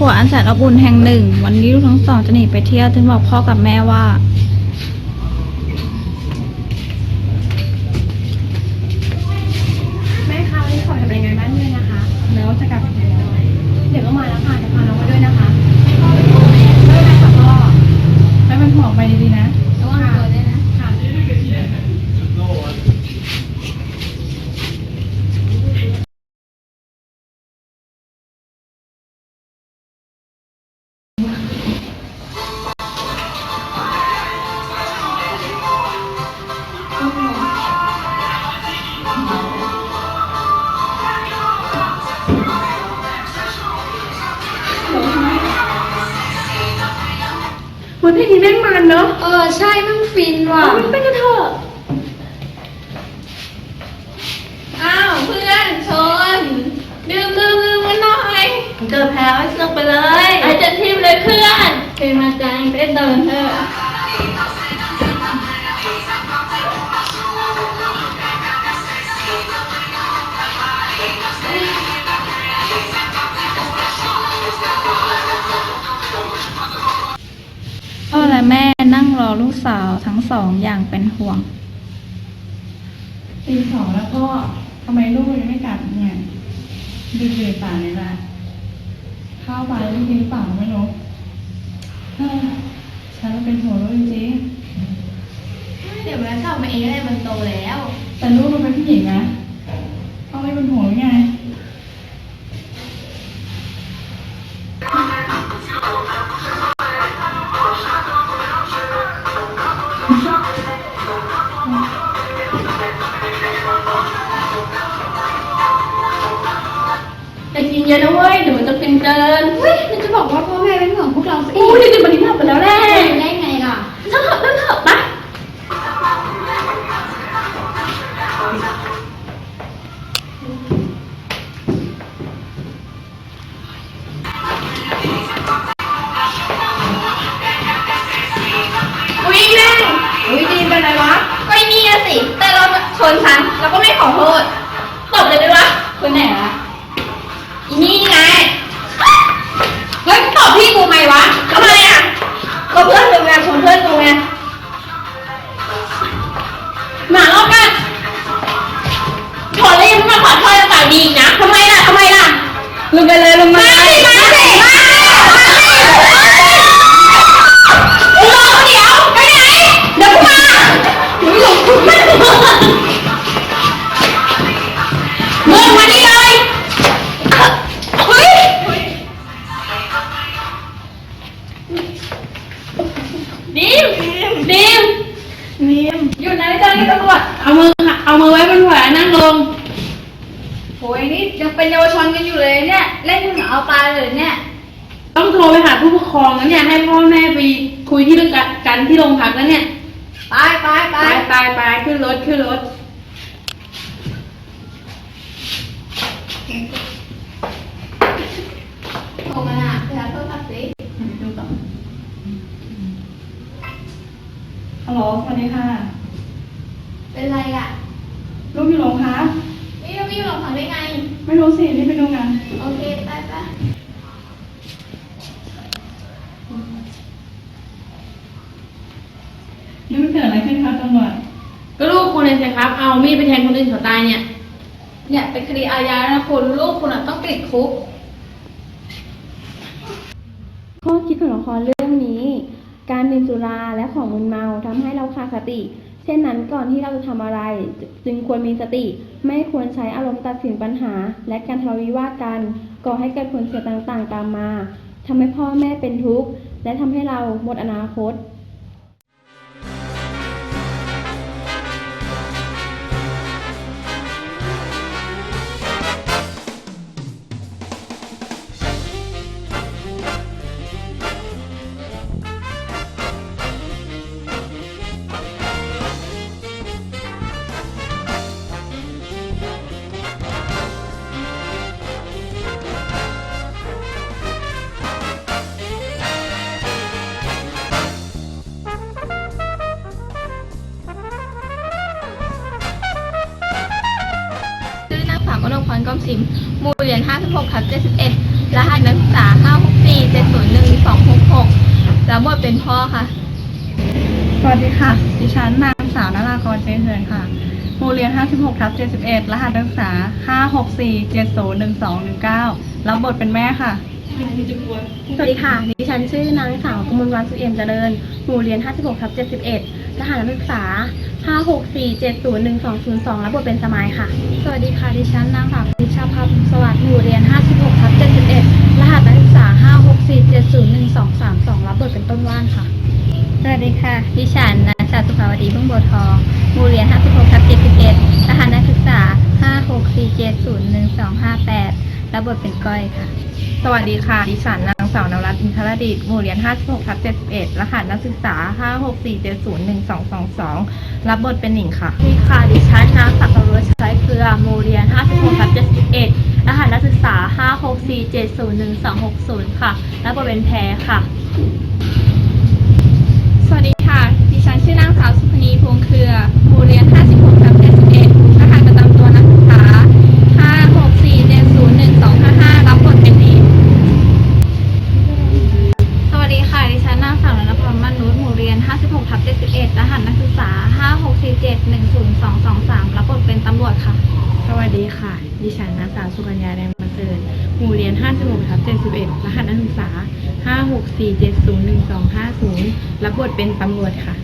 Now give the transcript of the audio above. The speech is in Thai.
ครัวอันแสนอบอุ่นแห่งหนึ่ง วันนี้ลูกทั้งสองจะหนีไปเที่ยวจึงบอกพ่อกับแม่ว่า วันที่นี้แม่งมันเนาะเออใช่มันฟินว่ะไปกันเถอะอ้าวเพื่อนชนดื่มดื่มดื่มกันหน่อยเกิดแพ้ไอ้สนุกไปเลยไอ้จะทีมเลยเพื่อนเป็นมาจังเต้นเดินเถอะ พ่อและแม่นั่งรอลูกสาวทั้งสองอย่างเป็นห่วง ตีสองแล้วพ่อทำไมลูกยังไม่กลับเนี่ยดึกดื่นป่านเลยล่ะข้าวปลาลูกกินเปล่าไม่รู้เฮ้ยฉันก็เป็นห่วงลูกจริงเดี๋ยวแม่กลับมาเองก็ได้มันโตแล้ว ๆแต่ลูกมันเป็นผู้หญิงนะพ่อไม่เป็นห่วงหรือไง เยอะนะเว้ยเดี๋ยวมันจะเป็นเกินเฮ้ยเราจะบอกว่าพ่อแม่เป็นห่วงพวกเราสิโอ้ยเดี๋ยววันนี้หลับไปแล้วแหละได้ไงล่ะเถอะเถอะปะอุ้ยแม่อุ้ยดีเป็นไรวะก็ไอ้นี่อะสิ แต่เราชนฉัน มีอีกนะ เป็นเยาวชนกันอยู่เลยเนี่ย เล่นมึงเอาตายเลยเนี่ย ต้องโทรไปหาผู้ปกครองแล้วเนี่ยให้พ่อแม่ไปคุยที่เรื่องกันที่โรงพักแล้วเนี่ยไปไปไปไปไปไปขึ้นรถขึ้นรถ โทรมาหาเพื่อนโทรศัพท์สิดูก่อนฮัลโหลสวัสดีค่ะ เป็นไรอะ ลูกอยู่โรงพักนี่เรา ไม่อยู่หลงพักได้ไง ไม่รู้สิรีบไปดูกันโอเค ไปไปนี่มันเกิดอะไรขึ้นครับตำรวจก็ลูกคุณเลยสิครับ เอามีดไปแทงคนอื่นเขาตายเนี่ย เนี่ยเป็นคดีอาญานะคุณลูกคุณอะต้องติดคุก ข้อคิดของละครเรื่องนี้ การดื่มสุราและของมึนเมาทำให้เราขาดสติเช่นนั้นก่อนที่เราจะทำอะไร จึงควรมีสติ ไม่ควรใช้อารมณ์ตัดสินปัญหา และการทะเลาะวิวาทกันก่อให้เกิดผลเสียต่างๆ ตามมาทำให้พ่อแม่เป็นทุกข์และทำให้เราหมดอนาคต พรก้มสิมหมู่เรียญ56ทับ71 รหัสนักศึกษา 564 701 266แล้วบทเป็นพ่อค่ะ สวัสดีค่ะ ดิฉันนางสาวนรากรเจริญเทินค่ะมูเรียน56ทับ71 รหัสนักศึกษา 564 701219 รับบทเป็นแม่ค่ะ สวัสดีค่ะ ดิฉันชื่อนางสาวกมลวันสุเอี่ยมเจริญ หมู่เรียน 56ทับ71รหัสนักศึกษา 564701202รับบทเป็นสมายค่ะ สวัสดีค่ะ ดิฉันนางสาวพิชาภาพสวัสดิ์ หมู่เรียน 56ทับ71รหัสนักศึกษา 564 701 232รับบทเป็นต้นว่านค่ะ สวัสดีค่ะ ดิฉันนางสาวสุภาวดีพึ่งโบวทอง หมู่เรียน 56ทับ71รหัสนักศึกษา 564 701 258 รับบทเป็นก้อยค่ะ สวัสดีค่ะ ดิฉันนางสาวนวรัตน์อินทรดิตหมู่เรียน 56ทับ71 รหัสนักศึกษา 564701222 รับบทเป็นหนิงค่ะ สวัสดีค่ะ ดิฉันนางสักดิ์วรชัยเครือหมู่เรียน 56ทับ71 รหัสนักศึกษา 564701260 ค่ะ รับบทเป็นแพรค่ะ สวัสดีค่ะ ดิฉันชื่อนางสาวสุพนีพวงเครือหมู่เรียน56ทับ71รหัสประจำตัวนักศึกษา 564701255 รับบทเป็นเอกสวัสดีค่ะ ดิฉันนางสาวนรพรมนุษย์หมู่เรียน 56ทับ71รหัสนักศึกษา 564710223 รับบทเป็นตำรวจค่ะ สวัสดีค่ะ ดิฉันนางสาวสุกัญญาแดงมาเสริฐหมู่เรียน 56ทับ71 รหัสนักศึกษา 564701250 รับบทเป็นตำรวจค่ะ